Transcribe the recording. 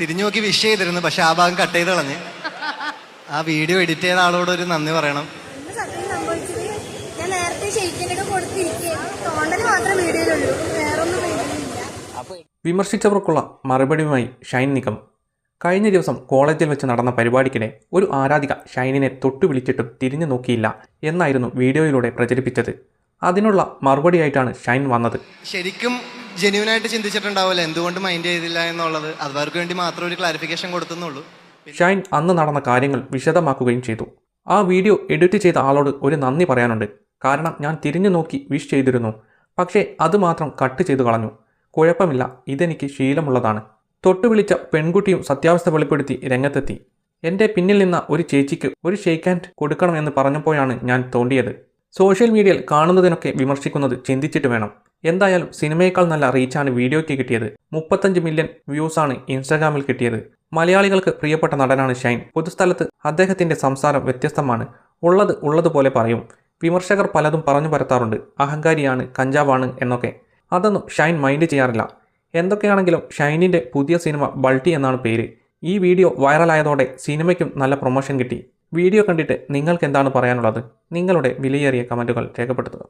തിരിഞ്ഞു നോക്കി വിഷ് ചെയ്തിരുന്നു പക്ഷെ ആ ഭാഗം കട്ട് ചെയ്ത് കളഞ്ഞ്. ആ വീഡിയോ എഡിറ്റ് ചെയ്ത ആളോട് ഒരു നന്ദി പറയണം. വിമർശിച്ചവർക്കുള്ള മറുപടിയുമായി ഷൈൻ നിഗം. കഴിഞ്ഞ ദിവസം കോളേജിൽ വെച്ച് നടന്ന പരിപാടിക്കിടെ ഒരു ആരാധിക ഷൈനിനെ തൊട്ടു വിളിച്ചിട്ടും തിരിഞ്ഞു നോക്കിയില്ല എന്നായിരുന്നു വീഡിയോയിലൂടെ പ്രചരിപ്പിച്ചത്. അതിനുള്ള മറുപടിയായിട്ടാണ് ഷൈൻ വന്നത്. ശരിക്കും ജെന്യൂനായിട്ട് ചിന്തിച്ചിട്ടുണ്ടാവില്ല. എന്തുകൊണ്ട് മൈൻഡ് ചെയ്തില്ല എന്നുള്ളത്. അവർക്ക് വേണ്ടി മാത്രം ഒരു ക്ലാരിഫിക്കേഷൻ കൊടുത്തുന്നുള്ളൂ. ഷൈൻ അന്ന് നടന്ന കാര്യങ്ങൾ വിശദമാക്കുകയും ചെയ്തു. ആ വീഡിയോ എഡിറ്റ് ചെയ്ത ആളോട് ഒരു നന്ദി പറയാനുണ്ട്. കാരണം ഞാൻ തിരിഞ്ഞു നോക്കി വിഷ് ചെയ്തിരുന്നു. പക്ഷേ അത് മാത്രം കട്ട് ചെയ്തു കളഞ്ഞു. കുഴപ്പമില്ല. ഇതെനിക്ക് ശീലമുള്ളതാണ്. തൊട്ടു വിളിച്ച പെൺകുട്ടിയും സത്യാവസ്ഥ വെളിപ്പെടുത്തി രംഗത്തെത്തി. എന്റെ പിന്നിൽ നിന്ന ഒരു ചേച്ചിക്ക് ഒരു ഷെയ്ക്ക് ഹാൻഡ് കൊടുക്കണമെന്ന് പറഞ്ഞപ്പോഴാണ് ഞാൻ തോണ്ടിയത്. സോഷ്യൽ മീഡിയയിൽ കാണുന്നതിനൊക്കെ വിമർശിക്കുന്നത് ചിന്തിച്ചിട്ട് വേണം. എന്തായാലും സിനിമയേക്കാൾ നല്ല റീച്ചാണ് വീഡിയോയ്ക്ക് കിട്ടിയത്. മുപ്പത്തഞ്ച് മില്യൺ വ്യൂസാണ് ഇൻസ്റ്റാഗ്രാമിൽ കിട്ടിയത്. മലയാളികൾക്ക് പ്രിയപ്പെട്ട നടനാണ് ഷൈൻ. പൊതുസ്ഥലത്ത് അദ്ദേഹത്തിന്റെ സംസാരം വ്യത്യസ്തമാണ്. ഉള്ളത് ഉള്ളതുപോലെ പറയും. വിമർശകർ പലതും പറഞ്ഞു പരത്താറുണ്ട്. അഹങ്കാരിയാണ് കഞ്ചാവാണ് എന്നൊക്കെ. അതൊന്നും ഷൈൻ മൈൻഡ് ചെയ്യാറില്ല. എന്തൊക്കെയാണെങ്കിലും ഷൈനിന്റെ പുതിയ സിനിമ ബൾട്ടി എന്നാണ് പേര്. ഈ വീഡിയോ വൈറലായതോടെ സിനിമയ്ക്കും നല്ല പ്രൊമോഷൻ കിട്ടി. വീഡിയോ കണ്ടിട്ട് നിങ്ങൾക്ക് എന്താണ് പറയാനുള്ളത്? നിങ്ങളുടെ വിലയേറിയ കമന്റുകൾ രേഖപ്പെടുത്തുക.